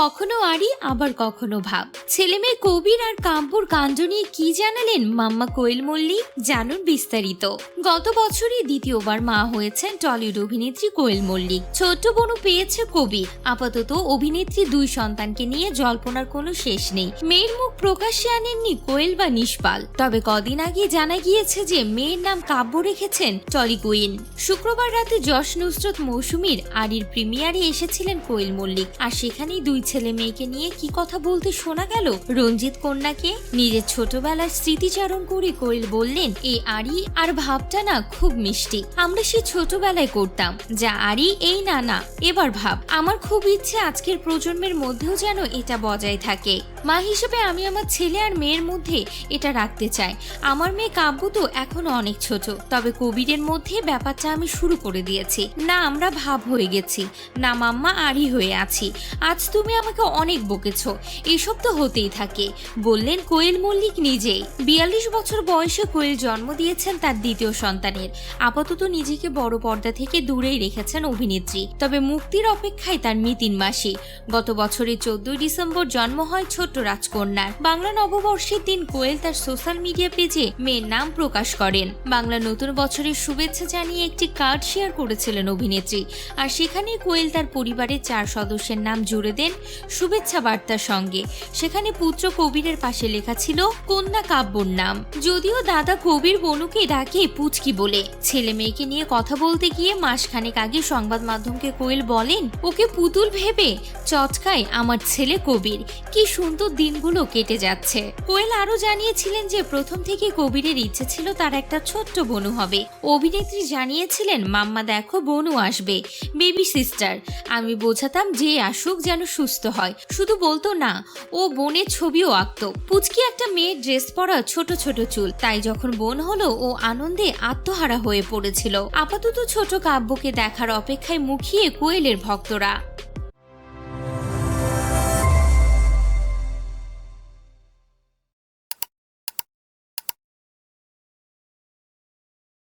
কখনো আড়ি, আবার কখনো ভাব। ছেলে মেয়ে কবির আর কাব্যর কাণ্ড নিয়ে কি জানালেন মাম্মা কোয়েল মল্লিক? জানুন বিস্তারিত। গত বছরই দ্বিতীয়বার মা হয়েছেন টলিউড অভিনেত্রী কোয়েল মল্লিক। ছোট্ট বোনও পেয়েছে কবি। আপাতত অভিনেত্রী দুই সন্তানকে নিয়ে জল্পনার কোনো শেষ নেই। মেয়ের মুখ প্রকাশ্যে আনেননি কোয়েল বা নিষ্পাল। তবে কদিন আগে জানা গিয়েছে যে মেয়ের নাম কাব্য রেখেছেন টলি কুইন। শুক্রবার রাতে যশ নুসরত মৌসুমীর আরির প্রিমিয়ারে এসেছিলেন কোয়েল মল্লিক। আর সেখানেই দুই ছেলে মেয়েকে নিয়ে কি কথা বলতে শোনা গেল? রঞ্জিত কন্যাকে নিজের ছোটবেলার স্মৃতিচারণ করে কোয়েল বললেন এই আরি আর ভাবটা না খুব মিষ্টি। আমরা সে ছোটবেলায় করতাম। যা আরি এই না না। এবার ভাব, আমার খুব ইচ্ছে আজকের প্রজন্মের মধ্যেও যেন এটা বজায় থাকে। মা হিসেবে আমি আমার ছেলে আর মেয়ের মধ্যে এটা রাখতে চাই। আমার মেয়ে কাব্য তো এখনও অনেক ছোট, তবে কবিরের মধ্যে ব্যাপারটা আমি শুরু করে দিয়েছি। না আমরা ভাব হয়ে গেছি, না মাম্মা আড়ি হয়ে আছি। আজ তুমি আমাকে অনেক বকেছ। এসব তো হতেই থাকে। বললেন কোয়েল মল্লিক নিজেই। বিয়াল্লিশ বছর বয়সে কোয়েল জন্ম দিয়েছেন তার দ্বিতীয় সন্তানের। আপাতত নিজেকে বড় পর্দা থেকে দূরেই রেখেছেন অভিনেত্রী। তবে মুক্তির অপেক্ষায় তার মিতিন মাসি। গত বছরের চোদ্দই ডিসেম্বর জন্ম হয় ছোট্ট রাজকন্যার। বাংলা নববর্ষের দিন কোয়েল তার সোশ্যাল মিডিয়া পেজে মেয়ের নাম প্রকাশ করেন। বাংলা নতুন বছরের শুভেচ্ছা জানিয়ে একটি কার্ড শেয়ার করেছিলেন অভিনেত্রী। আর সেখানে কোয়েল তার পরিবারের চার সদস্যের নাম জুড়ে দেন শুভেচ্ছা বার্তার সঙ্গে। সেখানে পুত্র কবিরের পাশে লেখা ছিল, কন্যা কাব্যর নাম। যদিও দাদা কবির বনুকে ডাকে পুচকি বলে। ছেলে মেয়েকে নিয়ে কথা বলতে গিয়ে মাসখানেক আগে সংবাদ মাধ্যমকে কোয়েল বলেন, ওকে পুতুল ভেবে চটকায় আমার ছেলে কবির। কি সুন্দর দিনগুলো কেটে যাচ্ছে। কোয়েল আরও জানিয়েছিলেন যে প্রথম থেকে কবিরের ইচ্ছে ছিল তার একটা ছোট্ট বনু হবে। অভিনেত্রী জানিয়েছিলেন, মাম্মা দেখো বনু আসবে, বেবি সিস্টার। আমি বোঝাতাম যে আসুক যেন সুস্থ হয়। শুধু বলতো না, ও বোনের ছবিও আঁকত। পুচকি একটা মেয়ের ড্রেস পরা ছোট ছোট চুল। তাই যখন বোন হলো, ও আনন্দে আত্মহারা হয়ে পড়েছিল। আপাতত ছোট কাব্যকে দেখার অপেক্ষায় মুখিয়ে কোয়েলের ভক্তরা।